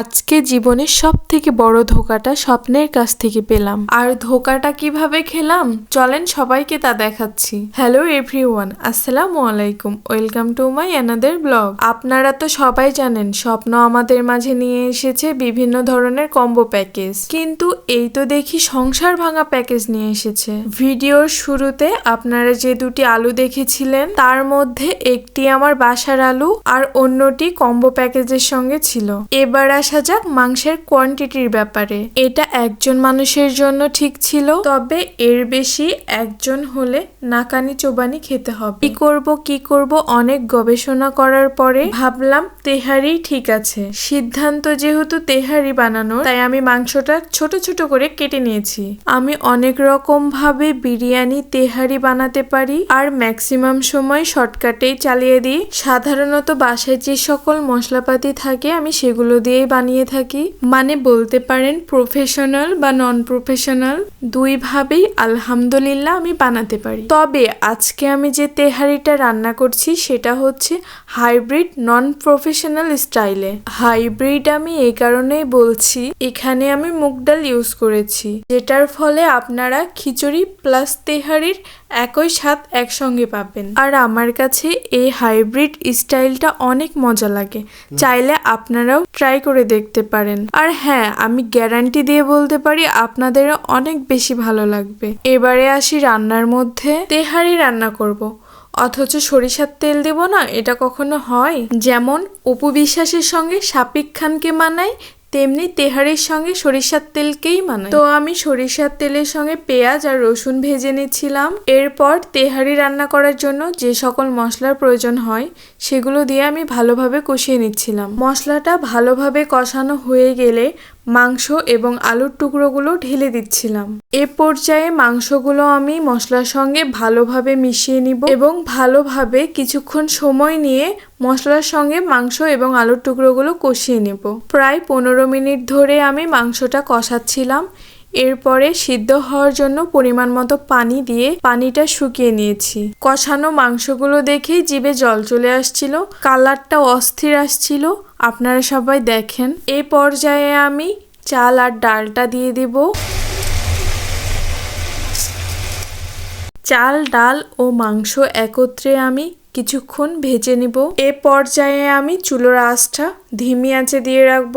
আজকে জীবনের সব থেকে বড় ধোকাটা স্বপ্নের কাছ থেকে পেলাম। আর ধোকাটা কীভাবে খেলাম? চলেন সবাইকে তা দেখাচ্ছি। হ্যালো এভরিওয়ান আসসালামু আলাইকুম welcome to my another blog আপনারা তো সবাই জানেন, স্বপ্ন আমাদের মাঝে নিয়ে এসেছে বিভিন্ন ধরনের কম্বো প্যাকেজ কিন্তু এই তো দেখি সংসার ভাঙা প্যাকেজ নিয়ে এসেছে। ভিডিওর শুরুতে আপনারা যে দুটি আলু দেখেছিলেন, তার মধ্যে একটি আমার বাসার আলু আর অন্যটি কম্বো প্যাকেজের সঙ্গে ছিল। এবার আসা যাক মাংসের কোয়ান্টিটির ব্যাপারে। এটা একজন মানুষের জন্য ঠিক ছিল, তবে এর বেশি একজন হলে নাকানি চোবানি খেতে হবে। কি করব কি করব, অনেক গবেষণা করার পরে ভাবলাম তেহারি ঠিক আছে। সিদ্ধান্ত যেহেতু তেহারি বানানো তাই আমি মাংসটা ছোট ছোট করে কেটে নিয়েছি। আমি অনেক রকম ভাবে বিরিয়ানি তেহারি বানাতে পারি, আর ম্যাক্সিমাম সময় শর্টকাটেই চালিয়ে দিই। সাধারণত বাসায় যে সকল মশলাপাতি থাকে, আমি সেগুলো দিয়েই বানিয়ে থাকি। মানে বলতে পারেন প্রফেশনাল বা নন প্রফেশনাল দুই ভাবেই আলহামদুলিল্লাহ আমি বানাতে পারি। তবে আজকে আমি যে তেহারিটা রান্না করছি সেটা হচ্ছে হাইব্রিড নন প্রফেশনাল স্টাইলে হাইব্রিড আমি এই কারণেই বলছি, এখানে আমি মুগ ডাল ইউজ করেছি, যেটার ফলে আপনারা খিচুড়ি প্লাস তেহারির একই স্বাদ একসঙ্গে পাবেন। আর আমার কাছে এই হাইব্রিড স্টাইলটা অনেক মজা লাগে। চাইলে আপনারাও ট্রাই করে দেখতে পারেন। আর হ্যাঁ আমি গ্যারান্টি দিয়ে বলতে পারি, আপনাদেরও অনেক বেশি ভালো লাগবে। এবারে আসি রান্নার মধ্যে। তেহারি রান্না করব। অথচ সরিষার তেল দেব না, এটা কখনো হয়? যেমন অপু বিশ্বাসের সঙ্গে শাপিক খানকে মানায় তেমনি তেহারির সঙ্গে সরিষার তেলকেই মানায়। তো আমি সরিষার তেলের সঙ্গে পেঁয়াজ আর রসুন ভেজে নিচ্ছিলাম। এরপর তেহারি রান্না করার জন্য যে সকল মশলার প্রয়োজন হয়, সেগুলো দিয়ে আমি ভালোভাবে কষিয়ে নিচ্ছিলাম। মশলাটা ভালোভাবে কষানো হয়ে গেলে মাংস এবং আলুর টুকরোগুলো ঢেলে দিচ্ছিলাম। এ পর্যায়ে মাংসগুলো আমি মশলার সঙ্গে ভালোভাবে মিশিয়ে নিব এবং ভালোভাবে কিছুক্ষণ সময় নিয়ে মশলার সঙ্গে মাংস এবং আলুর টুকরোগুলো কষিয়ে নেব। প্রায় পনেরো মিনিট ধরে আমি মাংসটা কষাচ্ছিলাম। এরপরে সিদ্ধ হওয়ার জন্য পরিমাণ মতো পানি দিয়ে পানিটা শুকিয়ে নিয়েছি। কষানো মাংসগুলো দেখেই জিভে জল চলে আসছিল কালারটা অস্থির আসছিল। আপনারা সবাই দেখেন। এ পর্যায়ে আমি চাল আর ডালটা দিয়ে দিব। চাল, ডাল ও মাংস একত্রে আমি কিছুক্ষণ ভেজে নিব। এ পর্যায়ে আমি চুলোর আঁচটা ধিমি আঁচে দিয়ে রাখব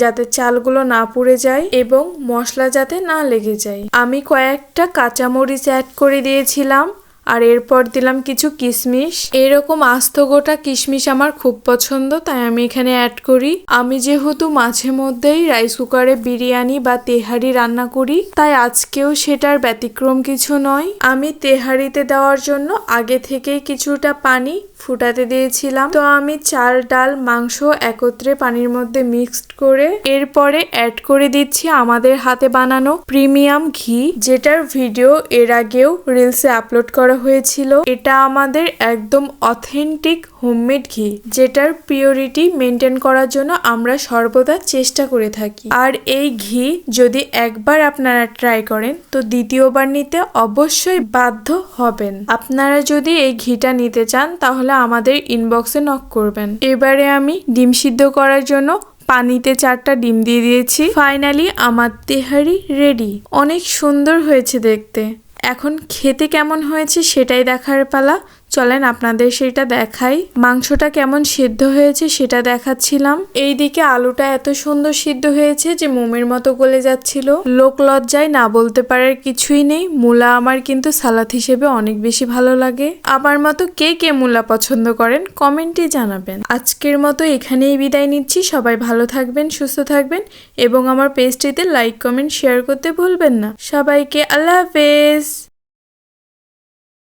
যাতে চালগুলো না পুড়ে যায় এবং মশলা যাতে না লেগে যায়। আমি কয়েকটা কাঁচামরিচ অ্যাড করে দিয়েছিলাম। আর এরপর দিলাম কিছু কিশমিশ এরকম আস্ত গোটা কিশমিশ আমার খুব পছন্দ, তাই আমি এখানে অ্যাড করি। আমি যেহেতু মাঝে মধ্যেই রাইস কুকারে বিরিয়ানি বা তেহারি রান্না করি, তাই আজকেও সেটার ব্যতিক্রম কিছু নয়। আমি তেহারিতে দেওয়ার জন্য আগে থেকেই কিছুটা পানি ফুটাতে দিয়েছিলাম। তো আমি চাল, ডাল, মাংস একত্রে পানির মধ্যে মিক্সড করে এরপরে অ্যাড করে দিচ্ছি আমাদের হাতে বানানো প্রিমিয়াম ঘি, যেটার ভিডিও এর আগেও রিলসে আপলোড করা হয়েছিল। এটা আমাদের একদম অথেন্টিক হোমমেড ঘি, যেটার পিওরিটি মেনটেন করার জন্য আমরা সর্বদা চেষ্টা করে থাকি। আর এই ঘি যদি একবার আপনারা ট্রাই করেন, তো দ্বিতীয়বার নিতে অবশ্যই বাধ্য হবেন। আপনারা যদি এই ঘিটা নিতে চান, তাহলে আমাদের ইনবক্সে নক করবেন। এবারে আমি ডিম সিদ্ধ করার জন্য পানিতে চারটা ডিম দিয়ে দিয়েছি। ফাইনালি আমার তেহারি রেডি অনেক সুন্দর হয়েছে দেখতে। এখন খেতে কেমন হয়েছে সেটাই দেখার পালা। চলেন আপনাদের সেটা দেখাই। মাংসটা কেমন সিদ্ধ হয়েছে সেটা দেখাচ্ছিলাম। এইদিকে আলুটা এত সুন্দর সিদ্ধ হয়েছে যে মোমের মতো গলে যাচ্ছিল। লোক লজ্জায় না বলতে পারার কিছুই নেই। মূলা আমার কিন্তু সালাদ হিসেবে অনেক বেশি ভালো লাগে। আমার মতো কে কে মূলা পছন্দ করেন কমেন্টে জানাবেন। আজকের মতো এখানেই বিদায় নিচ্ছি। সবাই ভালো থাকবেন, সুস্থ থাকবেন এবং আমার পেজটিতে লাইক, কমেন্ট, শেয়ার করতে ভুলবেন না। সবাইকে আল্লাহ হাফেজ।